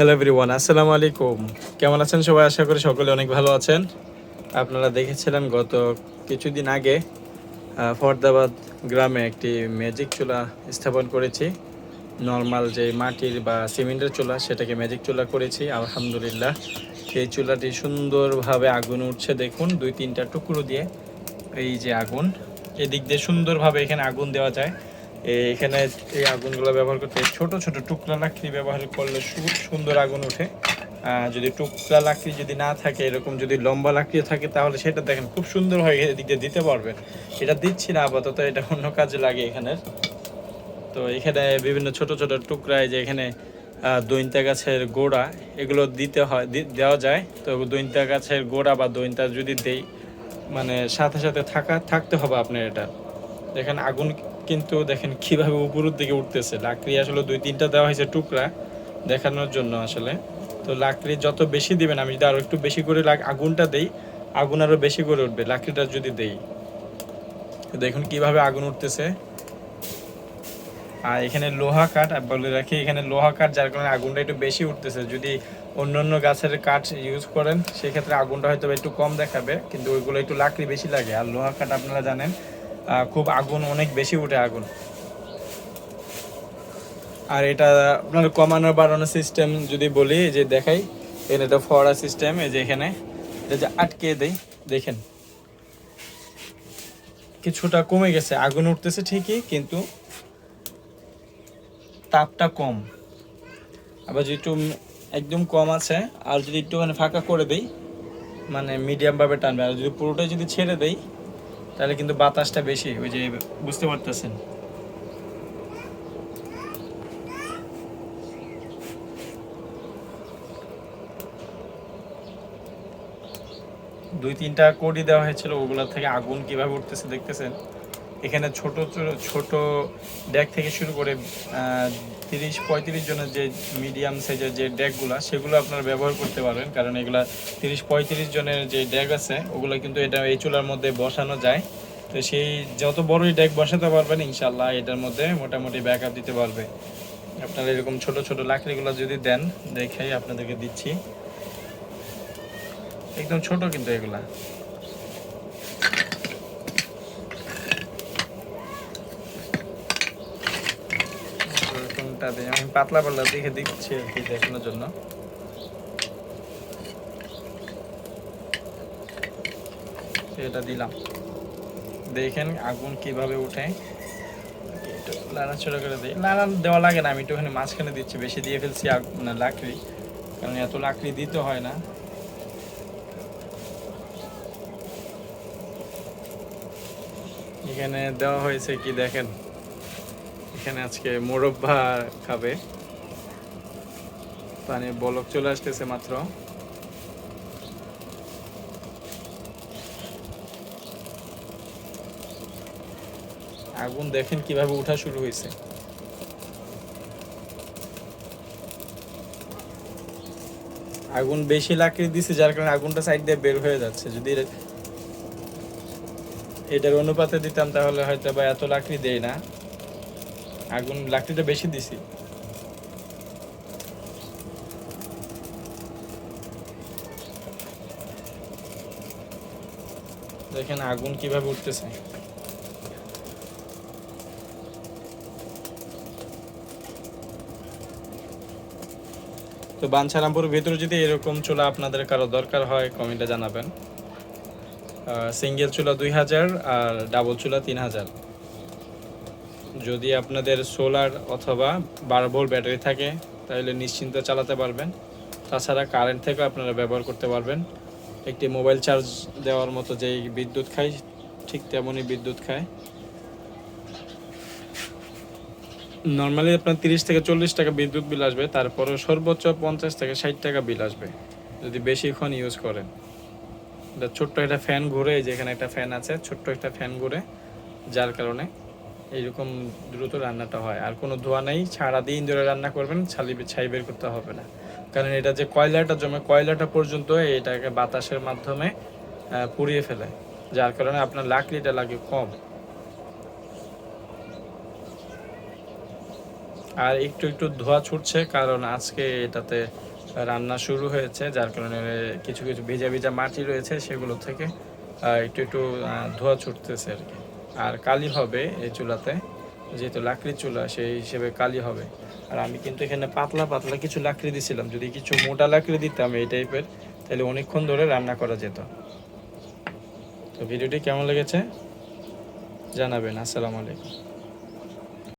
Hello everyone আসসালামু আলাইকুম কেমন আছেন সবাই? আশা করি সকলে অনেক ভালো আছেন। আপনারা দেখেছিলেন গত কিছুদিন আগে ফরদাবাদ গ্রামে একটি ম্যাজিক চুলা স্থাপন করেছি। নর্মাল যে মাটির বা সিমেন্টের চুলা, সেটাকে ম্যাজিক চুলা করেছি। আলহামদুলিল্লাহ, এই চুলাটি সুন্দরভাবে আগুন উঠছে। দেখুন, দুই তিনটা টুকরো দিয়ে এই যে আগুন। এদিক দিয়ে সুন্দরভাবে এখানে আগুন দেওয়া যায়। এখানে এই আগুনগুলো ব্যবহার করতে ছোট ছোট টুকরা লাকড়ি ব্যবহার করলে খুব সুন্দর আগুন ওঠে। যদি টুকরা লাকড়ি যদি না থাকে, এরকম যদি লম্বা লাকড়ি থাকে, তাহলে সেটা দেখেন খুব সুন্দর হয়, এদিক দিতে পারবেন এটা দিচ্ছি না, আপাতত এটা অন্য কাজে লাগে এখানে তো এখানে বিভিন্ন ছোট ছোট টুকরায় যে এখানে দৈন্তা গাছের গোড়া, এগুলো দিতে হয় দেওয়া যায়। তো দৈন্তা গাছের গোড়া বা দৈন্তা যদি দেই মানে সাথে সাথে থাকা থাকতে হবে আপনার এটা। দেখেন আগুন কিন্তু দেখেন কীভাবে উপরের দিকে উঠতেছে। লাকড়ি আসলে দুই তিনটা দেওয়া হয়েছে টুকরা দেখানোর জন্য আসলে। তো লাকড়ি যত বেশি দিবেন, আমি যদি আরও একটু বেশি করে আগুনটা দেই, আগুন আরও বেশি করে উঠবে। লাকড়িটা যদি দেই। দেখুন কীভাবে আগুন উঠতেছে। আর এখানে লোহা কাঠ বলে রাখি এখানে লোহা কাঠ, যার কারণে আগুনটা একটু বেশি উঠতেছে। যদি অন্য অন্য গাছের কাঠ ইউজ করেন, সেক্ষেত্রে আগুনটা হয়তো একটু কম দেখাবে, কিন্তু ওইগুলো একটু লাকড়ি বেশি লাগে। আর লোহা কাঠ আপনারা জানেন খুব আগুন, অনেক বেশি উঠে আগুন। আর এটা আপনার কমানো বাড়ানো সিস্টেম যদি বলি যে দেখাই এটা ফোয়ারা সিস্টেম এই যে এখানে, এটা যে আটকে দেই, দেখেন। কিছুটা কমে গেছে, আগুন উঠতেছে ঠিকই, কিন্তু তাপটা কম। আবার যদি একটু একদম কম আছে, আর যদি একটুখানি ফাঁকা করে দেই মানে মিডিয়ামভাবে টানবে, আর যদি পুরোটাই যদি ছেড়ে দেই তাহলে কিন্তু বাতাসটা বেশি, ওই যে বুঝতে পারতেছেন। দুই তিনটা কোডি দেওয়া হয়েছিল, ওগুলা থেকে আগুন কীভাবে উঠতেছে দেখতেছেন? এখানে ছোট ছোট- ডেক থেকে শুরু করে তিরিশ, পঁয়ত্রিশ জনের যে মিডিয়াম সাইজের যে ডেকগুলো সেগুলো আপনারা ব্যবহার করতে পারবেন। কারণ এগুলা তিরিশ, পঁয়ত্রিশ জনের যে ডেক আছে, ওগুলো কিন্তু এটা এই চুলার মধ্যে বসানো যায়। তো সেই যত বড়ই ডেক বসাতে পারবেন ইনশাল্লাহ এটার মধ্যে মোটামুটি ব্যাক দিতে পারবে। আপনারা এরকম ছোট ছোট লাকড়িগুলো যদি দেন, দেখাই আপনাদেরকে দিচ্ছি। একদম ছোট কিন্তু এগুলা। দিই আমি পাতলা পাতলা দেখে দিচ্ছি আর কি দেখানোর জন্য। এটা দিলাম। দেখেন আগুন কীভাবে উঠে একটু করে দিই। নাড়া দেওয়া লাগে না, আমি একটুখানি মাঝখানে দিচ্ছি। বেশি দিয়ে ফেলছি মানে লাকড়ি, কারণ এত লাকড়ি দিতে হয় না। এখানে দেওয়া হয়েছে কি দেখেন? এখানে আজকে মোরব্বা খাবে। পানি বলক চলে আসতেছে মাত্র। আগুন দেখেন কীভাবে উঠা শুরু হয়েছে। আগুন বেশি লাকড়ি দিছে, যার কারণে আগুনটা সাইড দিয়ে বের হয়ে যাচ্ছে। যদি এটার অনুপাতে দিতাম তাহলে হয়তো বা এত লাকড়ি দেয় না। আগুন লাকড়িটা বেশি দিছি। দেখেন আগুন কীভাবে উঠতেছে। তো বাঞ্ছারামপুর ভিতরে যদি এরকম চুলা আপনাদের কারও দরকার হয়, কমেন্টে জানাবেন। সিঙ্গেল চুলা দুই হাজার আর ডাবল চুলা তিন হাজার। যদি আপনাদের সোলার অথবা বারো ভোল্ট ব্যাটারি থাকে, তাহলে নিশ্চিন্ত চালাতে পারবেন। তাছাড়া কারেন্ট থেকেও আপনারা ব্যবহার করতে পারবেন। একটি মোবাইল চার্জ দেওয়ার মতো যেই বিদ্যুৎ খায় ঠিক তেমনই বিদ্যুৎ খায়। নর্মালি আপনার তিরিশ থেকে চল্লিশ টাকা বিদ্যুৎ বিল আসবে তারপরে সর্বোচ্চ পঞ্চাশ থেকে ষাট টাকা বিল আসবে, যদি বেশিক্ষণ ইউজ করেন। ছোট্ট একটা ফ্যান ঘুরে যেখানে একটা ফ্যান আছে, ছোট্ট একটা ফ্যান ঘুরে, যার কারণে এইরকম দ্রুত রান্নাটা হয়। আর কোনো ধোয়া নেই, সারাদিন ধরে রান্না করবেন, ছালি ছাই বের করতে হবে না। কারণ এটা যে কয়লাটা জমে, কয়লাটা পর্যন্ত এটাকে বাতাসের মাধ্যমে পুড়িয়ে ফেলে, যার কারণে আপনার লাকড়িটা লাগে কম। আর একটু একটু ধোয়া ছুটছে, কারণ আজকে এটাতে রান্না শুরু হয়েছে, যার কারণে কিছু কিছু ভেজা ভেজা মাটি রয়েছে, সেগুলো থেকে একটু একটু ধোয়া ছুটতেছে আর কি। আর কালি হবে এই চুলাতে। যেহেতু লাকড়ির চুলা, সেই হিসেবে কালি হবে। আর আমি কিন্তু এখানে পাতলা পাতলা কিছু লাকড়ি দিছিলাম। যদি কিছু মোটা লাকড়ি দিতাম এই টাইপের, তাহলে অনেকক্ষণ ধরে রান্না করা যেত। তো ভিডিওটি কেমন লেগেছে? জানাবেন। আসসালামু আলাইকুম।